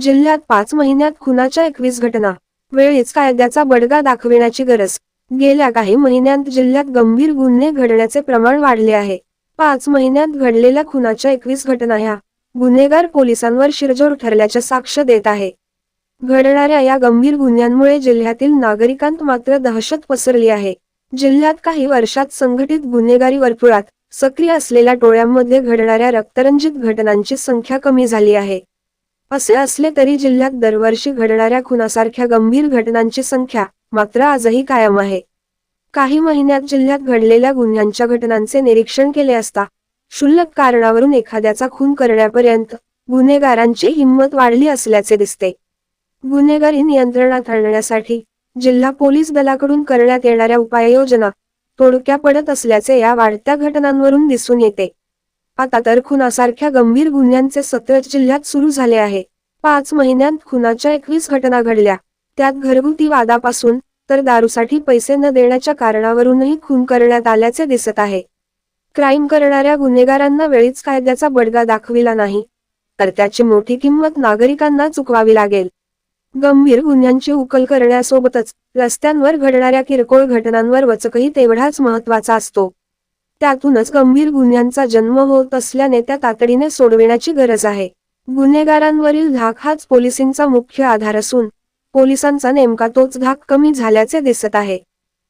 जिल्ह्यात पाच महिन्यात खुनाच्या एकवीस घटना. वेळीच कायद्याचा बडगा दाखविण्याची गरज. गेल्या काही महिन्यांत जिल्ह्यात गंभीर गुन्हे घडण्याचे प्रमाण वाढले आहे. पाच महिन्यात घडलेल्या खुनाच्या एकवीस घटना ह्या गुन्हेगार पोलिसांवर शिरजोर ठरल्याच्या साक्ष देत आहे. घडणाऱ्या या गंभीर गुन्ह्यांमुळे जिल्ह्यातील नागरिकांत मात्र दहशत पसरली आहे. जिल्ह्यात काही वर्षात संघटित गुन्हेगारी वर्तुळात सक्रिय असलेल्या टोळ्यांमध्ये घडणाऱ्या रक्तरंजित घटनांची संख्या कमी झाली आहे. असे असले तरी जिल्ह्यात दरवर्षी घडणाऱ्या खुनासारख्या गंभीर घटनांची संख्या मात्र आजही कायम आहे. काही महिन्यात जिल्ह्यात घडलेल्या गुन्ह्यांच्या घटनांचे निरीक्षण केले असता क्षुल्लक कारणावरून एखाद्याचा खून करण्यापर्यंत गुन्हेगारांची हिंमत वाढली असल्याचे दिसते. गुन्हेगारी नियंत्रणात आणण्यासाठी जिल्हा पोलीस दलाकडून करण्यात येणाऱ्या उपाययोजना तोडक्या पडत असल्याचे या वाढत्या घटनांवरून दिसून येते. आता तर खुनासारख्या गंभीर गुन्ह्यांचे सत्र जिल्ह्यात सुरू झाले आहे. पाच महिन्यात खुनाच्या एकवीस घटना घडल्या. त्यात घरगुती वादापासून तर दारूसाठी पैसे न देण्याच्या कारणावरूनही खून करण्यात आल्याचे दिसत आहे. क्राईम करणाऱ्या गुन्हेगारांना वेळीच कायद्याचा बडगा दाखविला नाही तर त्याची मोठी किंमत नागरिकांना चुकवावी लागेल. गंभीर गुन्ह्यांची उकल करण्यासोबतच रस्त्यांवर घडणाऱ्या किरकोळ घटनांवर वचकही तेवढाच महत्त्वाचा असतो. त्यातूनच गंभीर गुन्ह्यांचा जन्म होत असल्याने त्या तातडीने सोडविण्याची गरज आहे. गुन्हेगारांवरील धाक हाच पोलिसींचा मुख्य आधार असून पोलिसांचा नेमका तोच धाक कमी झाल्याचे दिसत आहे.